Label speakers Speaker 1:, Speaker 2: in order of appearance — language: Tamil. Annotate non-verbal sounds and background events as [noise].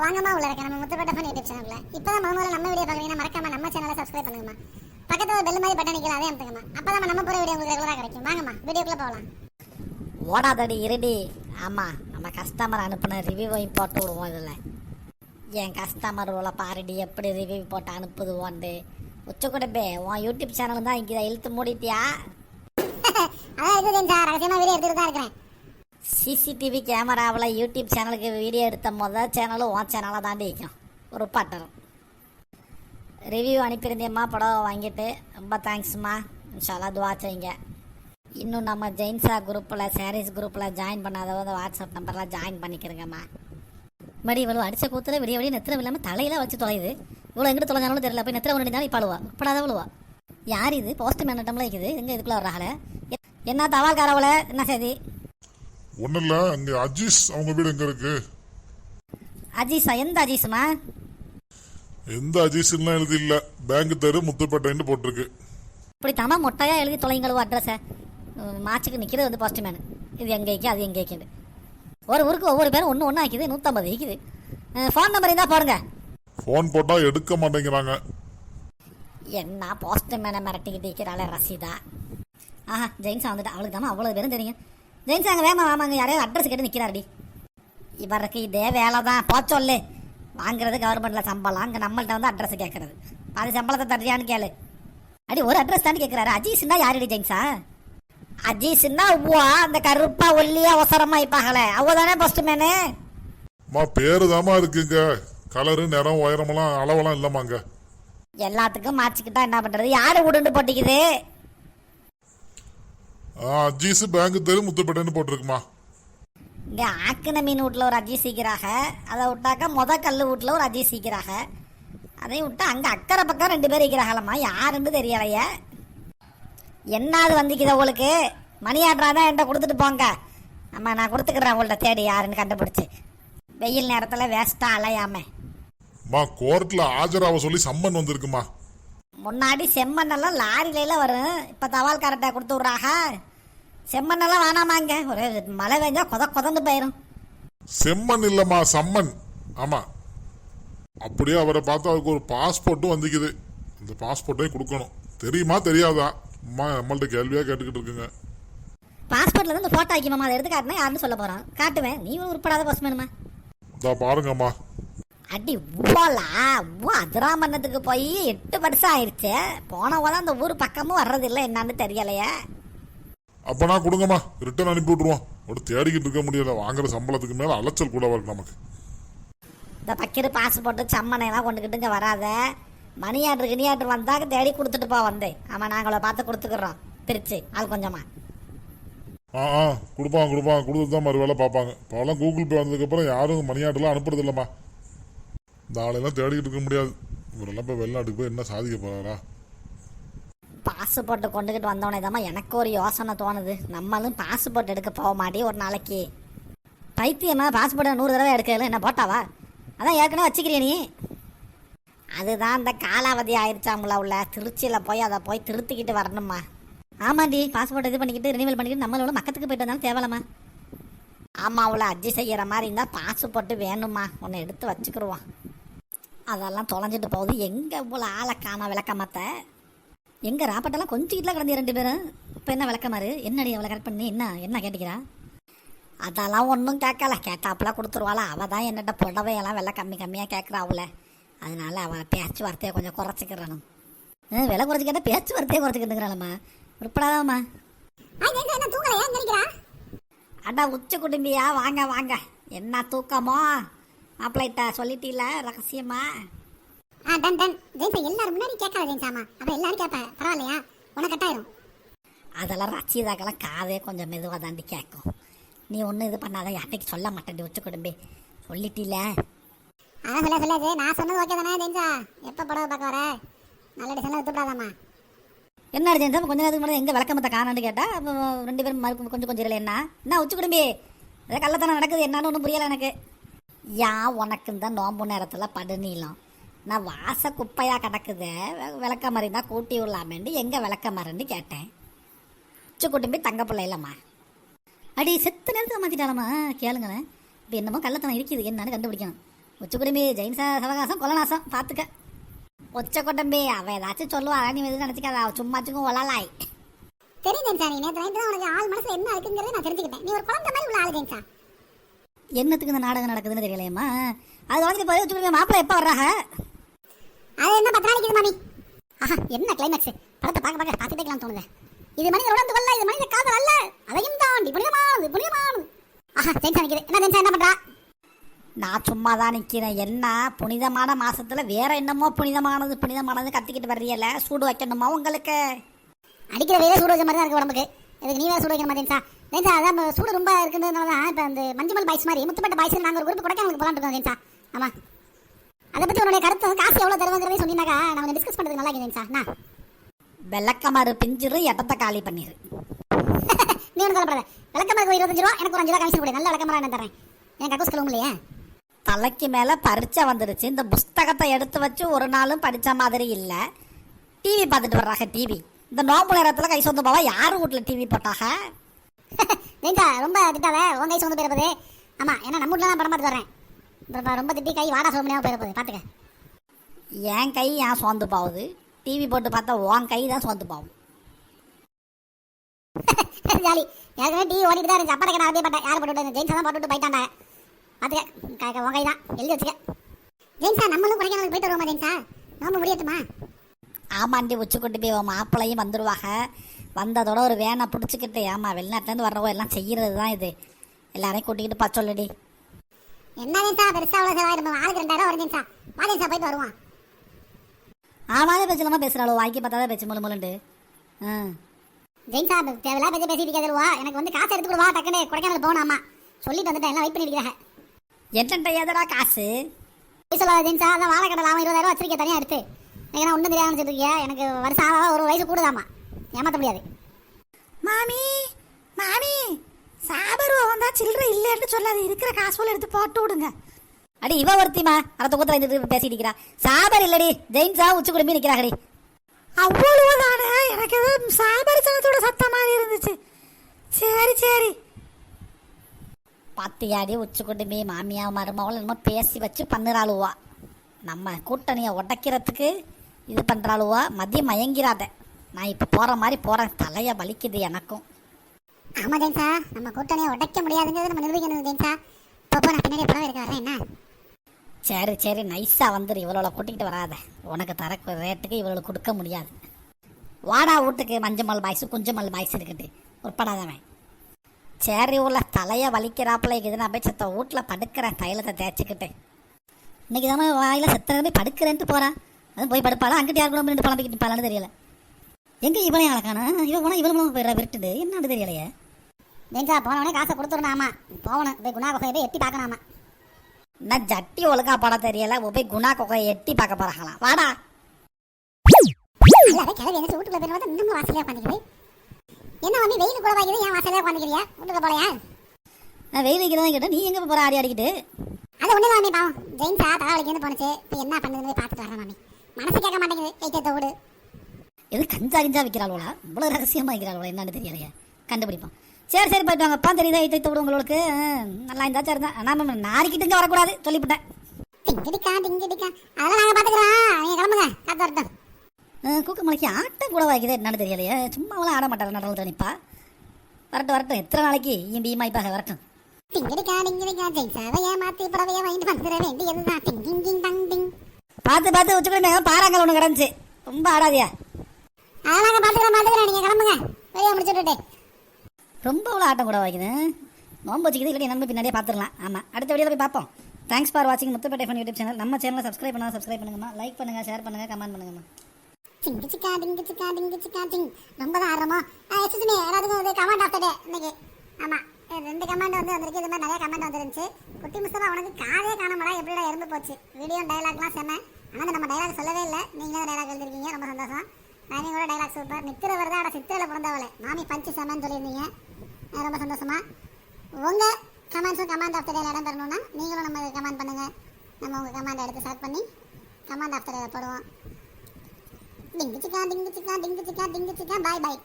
Speaker 1: வாங்கம்மா உள்ள இருக்க நம்ம முத்துப்பட்ட ஃபன் யூடியூப் சேனல்ல. இப்பதான் முத முதல்ல நம்ம வீடியோ பார்க்குறீங்கன்னா மறக்காம நம்ம சேனலை சப்ஸ்கிரைப் பண்ணுங்கம்மா. பக்கத்துல ஒரு பெல் மாதிரி பட்டன் அதே அமுத்துங்கம்மா. அப்பதான் நம்ம போகிற வீடியோ உங்களுக்கு ரெகுலராக கிடைக்கும். வாங்கம்மா வீடியோக்குள்ள போகலாம்.
Speaker 2: ஓடாதடி இருடி. ஆமாம் நம்ம கஸ்டமர் அனுப்பின ரிவ்யூவையும் போட்டு விடுவோம் இதில். என் கஸ்டமர் உள்ள பாருடி எப்படி ரிவ்யூ போட்டு அனுப்புது ஓண்டு உச்சக்குடப்பே உன் யூடியூப் சேனல் தான் இங்கே இழுத்து மூடிட்டியா? [laughs]
Speaker 1: அதான் இருக்குது சார். ரகசியமா வீடியோ எடுத்துட்டு தான் இருக்கிறேன்.
Speaker 2: சிசிடிவி கேமராவில் யூடியூப் சேனலுக்கு வீடியோ எடுத்த மொதல் சேனலும் உன் சேனலாக தாண்டி வைக்கும் ஒரு பாட்டரும் ரிவ்யூ அனுப்பியிருந்தேம்மா படம் வாங்கிட்டு. ரொம்ப தேங்க்ஸ்மா இன்ஷாலா துவா செய்யுங்க. இன்னும் நம்ம ஜெயின்ஸா குரூப்பில் சாரீஸ் குரூப்பில் ஜாயின் பண்ணாதவங்க வாட்ஸ்அப் நம்பர்லாம் ஜாயின் பண்ணிக்கிறேங்கம்மா. மடி இவ்வளோ அடிச்ச கூத்துல விடிய விடிய நெத்திரம் இல்லாமல் தலையில வச்சு தொலையுது. இவ்வளோ எங்கிட்ட தொலைஞ்சாலும் தெரியல. போய் நெத்திரம் ஒன்று இப்போ அழுவா இப்படாத அழுவா யார் இது? போஸ்ட் மேனட்டம்ல இருக்குது. எங்கே இதுக்குள்ளே வர்றாங்களே என்ன தவால்காரவளை? என்ன செய்தி?
Speaker 3: ஒன்றும் இல்லை அங்கே அஜீஸ் அவங்க வீடு எங்கே இருக்கு?
Speaker 2: அஜீஸா? எந்த அஜீஸுமா?
Speaker 3: எந்த அஜீஸ்லாம் எழுதி இல்லை பேங்க் தெரு முத்துப்பேட்டைன்னு போட்டிருக்கு.
Speaker 2: இப்படி தமா மொட்டையா எழுதி தொலைங்களோ அட்ரஸை? மாச்சுக்கு நிற்கிறது வந்து போஸ்ட் மேன் இது எங்கே இருக்கு அது எங்கே இருக்குன்னு ஒரு ஊருக்கு ஒவ்வொரு பேரும் ஒன்று ஒன்றா ஆக்கிது நூற்றம்பது இருக்குது ஃபோன் நம்பர் இருந்தால் போடுங்க.
Speaker 3: ஃபோன் போட்டால் எடுக்க மாட்டேங்கிறாங்க.
Speaker 2: என்ன போஸ்ட் மேனை மிரட்டிக்கிட்டு இருக்கிறாளே ரசீதா. ஆஹா ஜெயின்ஸா வந்துட்டு. அவளுக்கு தானே அவ்வளோ பேரும் தெரியும். ஜெயின்ஸ் அங்கே வேமா வாமாங்க யாரையாவது அட்ரஸ் கேட்டு நிற்கிறாடி இவருக்கு இதே வேலை தான் போ சொல்லு. வாங்குறது கவர்மெண்ட்டில் சம்பளம். அங்கே நம்மள்ட்ட வந்து அட்ரஸ் கேட்கறது பாதி சம்பளத்தை தர்றியான்னு கேளு. அடி ஒரு அட்ரஸ் தானே கேட்குறாரு அஜீஸ்னா யாரடி ஜெயின்ஸா அஜீஸ்னா உவா அந்த கருப்பா ஒல்லியா ஒசரமா இப்பாங்களே அவ தானே போஸ்ட் மேனு
Speaker 3: அம்மா பேரு தாம்மா இருக்குங்க. கலரு நிறம் உயரமெல்லாம் அளவெல்லாம் இல்லைம்மாங்க.
Speaker 2: எல்லாத்துக்கும் மாச்சிக்கிட்டா என்ன பண்றது? யாரு உடுண்டு போட்டிக்குது?
Speaker 3: அஜீஸ் பேங்க் தெரு முத்துப்பேட்டைன்னு போட்டிருக்குமா?
Speaker 2: இங்க ஆக்கின மீன் வீட்டில் ஒரு அஜி சீக்கிறாக. அதை விட்டாக்கா மொத கல் வீட்டில் ஒரு அஜி சீக்கிறாக. அதையும் விட்டா அங்கே அக்கறை பக்கம் ரெண்டு பேர் இருக்கிறாங்களம்மா யாருன்னு தெரியலையே. என்னது வந்துக்குது உங்களுக்கு மணி ஆட்ரா தான் என்கிட்ட கொடுத்துட்டு போங்க. அம்மா நான் கொடுத்துக்கிறேன் உங்கள்ட்ட தேடி யாருன்னு கண்டுபிடிச்சி. வெயில் நேரத்தில் வேஸ்ட்டாக அலையாம.
Speaker 3: அம்மா கோர்ட்டில் ஆஜராக சொல்லி சம்மன் வந்திருக்குமா?
Speaker 2: முன்னாடி செம்மண்ணெல்லாம் லாரியில வரும். இப்போ தபால் கரெக்டாக கொடுத்து விட்றாக. செம்மண்ணெல்லாம் வேணாமாங்க. ஒரு மழை பெஞ்சா கொத கொதந்து போயிடும்
Speaker 3: செம்மன் இல்லைம்மா சம்மன் ஆமாம் அப்படியே அவரை பார்த்து அவருக்கு ஒரு பாஸ்போர்ட்டும் வந்துக்குது. இந்த பாஸ்போர்ட்டையும் கொடுக்கணும். தெரியுமா தெரியாதா? அம்மா நம்மள்ட்ட கேள்வியாக கேட்டுக்கிட்டு இருக்குங்க.
Speaker 2: பாஸ்போர்ட்ல இருந்து போட்டோ ஆக்கிமாமா அதை எடுத்து காட்டினா யாருன்னு சொல்ல போறான். காட்டுவேன். நீ உருப்படாத பஸ் வேணுமா
Speaker 3: இதா பாருங்கம்மா.
Speaker 2: அடி ஊவலா ஊ அதிராமன்னத்துக்கு போய் எட்டு வருஷம் ஆயிடுச்சு. போன போதான் அந்த ஊர் பக்கமும் வர்றதில்லை. என்னன்னு தெரியலையே.
Speaker 3: அப்பனா கொடுங்கம்மா. ரிட்டர்ன் அனுப்பி விட்ருவோம் ஒரு தேடிக்கிட்டு இருக்க முடியல. வாங்குற சம்பளத்துக்கு மேல அலைச்சல் கூட இருக்கு நமக்கு.
Speaker 2: இந்த பக்கெட்டு பாஸ்போர்ட்டு சம்மனையெல்லாம் கொண்டுக்கிட்டு இங்கே வராத. மணியாட்ரு கிணியாட்ரு வந்தாக்க தேடி கொடுத்துட்டு போ வந்து. ஆமாம் நாங்கள பார்த்து கொடுத்துக்குறோம். பிரிச்சு ஆள் கொஞ்சமா.
Speaker 3: ஆ ஆ கொடுப்பாங்க கொடுப்பாங்க கொடுத்துட்டு தான் மறு வேலை பார்ப்பாங்க. இப்போலாம் கூகுள் பே வந்ததுக்கப்புறம் யாரும் மணியாட்டெல்லாம் அனுப்புறது இல்லைம்மா இந்த ஆளெல்லாம் தேடிக்கிட்டு இருக்க முடியாது. இவரெல்லாம் இப்போ வெளிநாட்டுக்கு போய் என்ன சாதிக்க போறாரா?
Speaker 2: பாஸ்போர்ட்டை கொண்டுகிட்டு வந்தவனே தான் எனக்கு ஒரு யோசனை தோணுது. நம்மளும் பாஸ்போர்ட் எடுக்க போக மாட்டே ஒரு நாளைக்கு. பைத்தியமா பாஸ்போர்ட்டை நூறு தடவை எடுக்கல என்ன போட்டாவா? அதான் ஏற்கனவே வச்சுக்கிறிய நீ. அதுதான் அந்த காலாவதி ஆயிடுச்சாமுல உள்ள. திருச்சியில் போய் அதை போய் திருத்திக்கிட்டு வரணுமா ஆமாண்டி பாஸ்போர்ட் இது பண்ணிக்கிட்டு ரினிவல் பண்ணிக்கிட்டு நம்மளோட மக்கத்துக்கு போயிட்டு வந்தாலும் தேவலாமா ஆமாம் அவளை அஜி செய்கிற மாதிரி இருந்தால் பாஸ்போர்ட் வேணுமா ஒன்று எடுத்து வச்சுக்கிடுவோம் அதெல்லாம் தொலைஞ்சிட்டு போகுது. எங்கே இவ்வளோ ஆளை காண விளக்கமாத்த? எங்க ராப்பட்டெல்லாம் கொஞ்சிக்கிட்டுலாம் கிடந்தி ரெண்டு பேரும். இப்போ என்ன விளக்கமாறு என்னடி அவளை கரெக்ட் பண்ணி? என்ன? என்ன கேட்டுக்கிறா? அதெல்லாம் ஒன்றும் கேட்கல. கேட்டாப்புல கொடுத்துருவாளா. அவள் தான் என்னட்ட புடவையெல்லாம் விலை கம்மி கம்மியாக கேட்குறா அவளை. அதனால அவள் பேச்சு வார்த்தையை கொஞ்சம் குறைச்சிக்கிறானும் விலை குறைச்சி கேட்டால் பேச்சு வார்த்தையை குறைச்சிக்கிட்டுங்கிறாளம்மா உருப்படாதாம்மா அடா உச்ச குடும்பியா? வாங்க வாங்க. என்ன தூக்கமோ? மாப்பிள்ளைட்ட சொல்லிட்டீல ரகசியமா?
Speaker 1: ஆ டன் டன். ஜெயின்ஸ் எல்லாரும் முன்னாடி கேட்காத ஜெயின்ஸ் ஆமா அப்ப எல்லாரும் பரவாயில்லையா? உனக்கு கட்டாயிரும்.
Speaker 2: அதெல்லாம் ரசிதாக்கெல்லாம் காதே கொஞ்சம் மெதுவாக தாண்டி கேட்கும் நீ ஒன்றும் இது பண்ணாத யார்ட்டைக்கு சொல்ல மாட்டேன் உச்ச குடும்பி சொல்லிட்டீல?
Speaker 1: அதான் சொல்ல சொல்லாது நான் சொன்னது ஓகே தானே ஜெயின்ஸா எப்போ படம் பார்க்க வர? நல்ல டிசைனில் விட்டுப்படாதாம்மா
Speaker 2: என்ன அர்ஜென்ட் கொஞ்ச நேரத்துக்கு முன்னாடி எங்க விளக்கமத்தை காணான்னு கேட்டா அப்போ ரெண்டு பேரும் கொஞ்சம் கொஞ்சம் இல்லை என்ன? என்ன உச்சி குடும்பி ஏதோ கள்ளத்தனம் நடக்குது என்னன்னு ஒன்றும் புரியல எனக்கு. யா உனக்கு இந்த நோம்பு நேரத்தில் படுநீளம். நான் வாச குப்பையா கிடக்குது. விளக்க மாதிரி தான் கூட்டி விடலாமேண்டு எங்க விளக்க மரன்னு கேட்டேன். உச்சி குடும்பி தங்க பிள்ளை இல்லைம்மா அடி செத்து நேரத்தில் மாற்றிட்டாலம்மா கேளுங்களேன். இப்போ என்னமோ கள்ளத்தனம் இருக்குது. என்னன்னு கண்டுபிடிக்கணும். உச்சக்குடும்பி ஜெயின் ச- சவகாசம் கொலநாசம் பார்த்துக்க ஒச்ச கொட்டம்பி அவ ஏதாச்சும் சொல்லுவா. நீ எதுவும் நினச்சிக்காத. அவ சும்மாச்சுக்கும் ஒலலாய்.
Speaker 1: தெரியும் ஜெயின்சா நீ நேற்று நைட்டு தான் உனக்கு ஆள் மனசுல என்ன இருக்குங்கிறத நான் தெரிஞ்சுக்கிட்டேன். நீ ஒரு குழந்தை மாதிரி உள்ள ஆள் ஜெயின்சா.
Speaker 2: என்னத்துக்கு இந்த நாடகம் நடக்குதுன்னு தெரியலையம்மா. அது வந்து போய் உச்சக்குடும்பி மாப்பிள்ளை எப்போ வர்றாங்க?
Speaker 1: அது என்ன பத்து நாளைக்கு மாமி? ஆஹா என்ன கிளைமேக்ஸ் படத்தை பார்க்க பார்க்க பார்த்துட்டே இருக்கலாம் தோணுது. இது மனித உணர்ந்து கொள்ள இது மனித காதல் அல்ல. அதையும் தாண்டி புனிதமானது புனிதமானது ஆஹா ஜெயின்சா நிக்குது என்ன ஜெயின்சா என்ன பண்றா?
Speaker 2: நான் சும்மா தான் நிற்கிறேன் என்ன புனிதமான மாசத்துல வேற என்னமோ புனிதமானது புனிதமானது கத்திக்கிட்டு வர்றீல சூடு வைக்கணுமா உங்களுக்கு?
Speaker 1: அடிக்கிற வெயில சூடு வைக்கிற மாதிரி தான் இருக்கு உடம்புக்கு. இதுக்கு நீ வேற சூடு வைக்கிற மாதிரி ஜெயின்சா? ஜெயின்சா அதான் சூடு ரொம்ப இருக்குன்றதுனால தான் இப்போ அந்த மஞ்சள் பாய்ஸ் மாதிரி முத்துப்பட்ட பாய்ஸ் நாங்கள் ஒரு குரூப் கொடைக்கானலுக்கு போலான்னு இருக்கோம் ஜெயின்சா. ஆமா. அதை பத்தி உன்னுடைய கருத்து காசு எவ்வளவு தருவாங்கிறதே சொன்னீங்கன்னாக்கா நான் கொஞ்சம் டிஸ்கஸ் பண்றது நல்லா இருக்கு ஜெயின்சா நான்.
Speaker 2: வெள்ளக்கமாறு பிஞ்சிரு இடத்த காலி பண்ணிரு. [laughs]
Speaker 1: நீ ஒன்று கவலைப்படாத. விளக்கமாக இருபத்தஞ்சு ரூபா எனக்கு ஒரு அஞ்சு ரூபா கமிஷன் கொடு. நல்ல விளக்கமாக நான் தரேன் எனக்கு அக்கௌஸ் கிளம்பு இல்லையா
Speaker 2: தலைக்கு மேல பரீட்சை வந்துருச்சு. இந்த புஸ்தகத்தை எடுத்து வச்சு ஒரு நாளும் படிச்ச மாதிரி இல்ல. டிவி பார்த்துட்டு வர்றாங்க டிவி இந்த நோம்பு நேரத்துல கை சொந்த போவா? யாரு வீட்டுல டிவி போட்டாக
Speaker 1: ஜெயின்சா [laughs] ரொம்ப திட்டாத. உன் கை சொந்த போயிருப்பது. ஆமா ஏன்னா நம்ம வீட்டில் தான் படம் பார்த்து வரேன் அப்புறம் ரொம்ப திட்டி கை வாடா சோமனியாக போயிருப்பது பார்த்துக்க
Speaker 2: என் கை ஏன் சோர்ந்து போகுது? டிவி போட்டு பார்த்தா உன் கை தான் சோர்ந்து போகும். [laughs]
Speaker 1: ஜாலி. ஏற்கனவே டிவி ஓடிட்டு தான் இருந்துச்சு. அப்பா நான் அப்படியே பார்த்தேன் யார் போட்டு ஜெயின்சா தான் போட்டு விட்டு போயிட்டாண்டா பார்த்துக்க உன் கை தான். எழுதி வச்சுக்க. ஜெயின்சா நம்மளும் கொடைக்கானலுக்கு போயிட்டு வருவோமா ஜெயின்சா நோம்பு முடியட்டுமா?
Speaker 2: ஆமாண்டி உச்சி கொண்டு போய் உன் மாப்பிள்ளையும் வந்துடுவாங்க வந்ததோட ஒரு வேனை பிடிச்சிக்கிட்டு ஆமா வெளிநாட்டுலேருந்து வர்றவோ எல்லாம் செய்யறது தான் இது. எல்லாரையும் கூட்டிக்கிட்டு பா சொல்லுடி.
Speaker 1: என்ன பெருசா அவ்வளோ செலவாயிடும் ஆளுக்கு ரெண்டாயிரம் வரும் ஜெயின்சா வா ஜெயின்சா போயிட்டு வருவான்.
Speaker 2: ஆமாவே பேசலாமா பேசுகிறாளோ வாய்க்கு பார்த்தா தான் பேச்சு முழுண்டு ஆ.
Speaker 1: ஜெயின்சா தேவையில்லா பேசி பேசிட்டு இருக்காதுவா எனக்கு வந்து காசு எடுத்து கொடுவா டக்குனு கொடைக்கானல் போகணுமா சொல்லிட்டு வந்துட்டேன் எல்லாம் வெயிட் பண்ணிருக்காங்க
Speaker 2: என்னட்ட எதடா காசு?
Speaker 1: சொல்லாத ஜெயின்சா அதான் வாழை கடலை அவன் இருபதாயிரம் வச்சிருக்கேன் தனியாக எடுத்து? எனக்கு ஒன்றும் தெரியாதுன்னு சொல்லிருக்கியா எனக்கு வருஷம் ஒரு வயசு கூடுதாமா ஏமாற்ற முடியாது.
Speaker 2: மாமி! சாபர் சில்லற இல்லைன்னு சொல்லாது இருக்கிற காசு போல எடுத்து போட்டு விடுங்க. அடி இவ ஒருத்திமா அடுத்த கூத்துல இருந்து பேசிட்டு இருக்கிறா சாபர் இல்லடி ஜெயின்ஸா உச்சி குடும்பி நிக்கிறாங்கடி. அவ்வளவுதானே எனக்கு ஏதோ சாபர் சனத்தோட சத்தம் மாதிரி இருந்துச்சு. சரி சரி. பாத்தியாடி உச்சி குடும்பி மாமியா மருமகள் என்னமோ பேசி வச்சு பண்ணுறாளுவா. நம்ம கூட்டணியை உடைக்கிறதுக்கு இது பண்ணுறாளுவா மதியம் மயங்கிறாத. நான் இப்போ போகிற மாதிரி போகிறேன் தலையை வலிக்குது எனக்கும்.
Speaker 1: ஆமா ஜெயின்சா நம்ம கூட்டணியை உடைக்க முடியாதுங்கிறது நம்ம நிரூபிக்கணும் ஜெயின்சா இப்போ நான் பின்னாடி இருக்க வரேன் என்ன?
Speaker 2: சரி சரி நைஸாக வந்துடு இவ்வளோ கூட்டிகிட்டு வராத. உனக்கு தர ரேட்டுக்கு இவ்வளோ கொடுக்க முடியாது. வாடா வீட்டுக்கு மஞ்சமல் பாய்ஸு குஞ்சமல் பாய்ஸ் இருக்குது உட்படாதவன் சரி உள்ள தலையை வலிக்கிறாப்புல. இது நான் போய் செத்த வீட்டில் படுக்கிறேன் தைலத்தை தேய்ச்சிக்கிட்டு. இன்னைக்கு தான் வாயில் செத்த படுக்கிறேன்ட்டு போகிறான் அதுவும் போய் படுப்பாளா? அங்கிட்டு யார் கூட ரெண்டு பழம்பிக்கிட்டு பழம்னு தெரியல. எங்கே இவளையும் அழகானா இவன் போனால் இவளும் போயிடுறா விட்டுட்டு என்னன்னு தெரியலையே?
Speaker 1: ஜெயின்சா போனவனே காசை கொடுத்துடணும் போகணும். போய் குணா குகையை போய் எட்டி பார்க்கணும்
Speaker 2: நான் ஜட்டி ஒழுங்கா போட தெரியல. போய் குணா கொகையை எட்டி பார்க்க போறாங்களாம். வாடா.
Speaker 1: கிளவி என்ன வீட்டுக்குள்ள போய் இன்னமும் வாசலே உட்காந்துக்குது என்ன மம்மி வெயில் கூட வாங்கிது ஏன் வாசலே உட்காந்துக்கிறியா? வீட்டுக்கு போலையா?
Speaker 2: நான் வெயில் வைக்கிறதா கேட்டேன். நீ எங்கே போகிற ஆடி ஆடிக்கிட்டு.
Speaker 1: அது ஒண்ணு மாமி பாவம். ஜெயின்சா தலைவலிக்கு போனுச்சு இப்போ என்ன பண்ணுதுன்னு போய் பார்த்துட்டு வரேன் மாமி மனசு கேட்க மாட்டேங்குது. கைத்தத்தை விடு
Speaker 2: எது கஞ்சா கிஞ்சா விற்கிறாளோலா இவ்வளோ ரகசியமாக விற்கிறாளோலா என்னன்னு தெரியலையே. கண்டுபிடிப்போம். சரி சரி போயிட்டு வாங்கப்பா தெரியுதா? இத்தை விடு உங்களுக்கு. நல்லா இருந்தா சரி தான் ஆனால் நாரிக்கிட்டு இங்கே வரக்கூடாது. சொல்லிவிட்டேன்.
Speaker 1: டிங்கிடிக்கா டிங்கிடிக்கா அதெல்லாம் நாங்க பாத்துக்கிறோம். நீங்க கிளம்புங்க. காத்து வரட்டும்.
Speaker 2: கூக்க மலைக்கு ஆட்டம் கூட வாய்க்குது. என்னன்னு தெரியலையே. சும்மாவெல்லாம் ஆட மாட்டார் நடவு தனிப்பா வரட்டும் வரட்டும். எத்தனை நாளைக்கு? ஈம்பி ஈமாய்ப்பாக வரட்டும்.
Speaker 1: டிங்கிடிக்கா டிங்கிடிக்கா ஜெயின்சாவை ஏமாத்தி புடவையை வாங்கிட்டு வந்துட வேண்டியதுதான். டிங் டிங் டிங் டங்.
Speaker 2: பார்த்து பார்த்து வச்சுக்கிட்டு பாறாங்கல் ஒன்று கிடந்துச்சு. ரொம்ப ஆடாதியா?
Speaker 1: அதெல்லாம் நாங்க பாத்துக்கிறோம் பாத்துக்கிறோம் நீங்க கிளம்புங்க. வெளியே முடிச்சு விட்டுட்டு.
Speaker 2: ரொம்ப அவ்வளோ ஆட்டம் கூட வைக்குது. நோம்பு வச்சுக்கிது இல்லை நம்ம பின்னாடியே பார்த்துடலாம். ஆமாம் அடுத்த வீடியோவில் போய் பார்ப்போம். தேங்க்ஸ் ஃபார் வாட்சிங் முத்துப்பேட்டை ஃபன் யூடியூப் சேனல் நம்ம சேனலை சப்ஸ்கிரைப் பண்ணால் சப்ஸ்கிரைப் பண்ணுங்கம்மா. லைக் பண்ணுங்கள் ஷேர் பண்ணுங்கள் கமெண்ட் பண்ணுங்கம்மா.
Speaker 1: டிங்கு சிக்கா டிங்கு சிக்கா டிங்கு சிக்கா டிங் ரொம்ப தான் ஆர்வமோ எக்ஸ்கூஸ் மீ எல்லாத்துக்கும் ஒரு கமெண்ட் ஆஃப் டே இன்னைக்கு. ஆமா. இது ரெண்டு கமெண்ட் வந்து வந்திருக்கு. இது மாதிரி நிறைய கமெண்ட் வந்துருந்துச்சு. குட்டி முஸ்தபா உனக்கு காதே காணாமடா எப்படிடா இறந்து போச்சு. வீடியோ டைலாக்லாம் செம்ம ஆனால் நம்ம டைலாக் சொல்லவே இல்லை. நீங்களே டைலாக் எழுதிருக்கீங்க. ரொம்ப சந்தோஷம். நானே கூட டைலாக் சூப்பர் நிற்கிறவர் தான் அட சித்திரையில் பிறந்தவளே மாமி பஞ்சு செம்மன்னு சொல்லியிருந்தீங்க ரொம்ப சந்தோஷமா உங்கள் கமெண்ட்ஸும் கமாண்ட் ஆஃப் டேல இடம் பெறணும்னா நீங்களும் நம்ம கமெண்ட் பண்ணுங்க நம்ம உங்கள் கமாண்ட் எடுத்து ஸ்டார்ட் பண்ணி கமாண்ட் ஆஃப் டேல போடுவோம் டிங்கு சிக்கா டிங்கு சிக்கா டிங்கு சிக்கா டிங்கு சிக்கா பாய் பாய்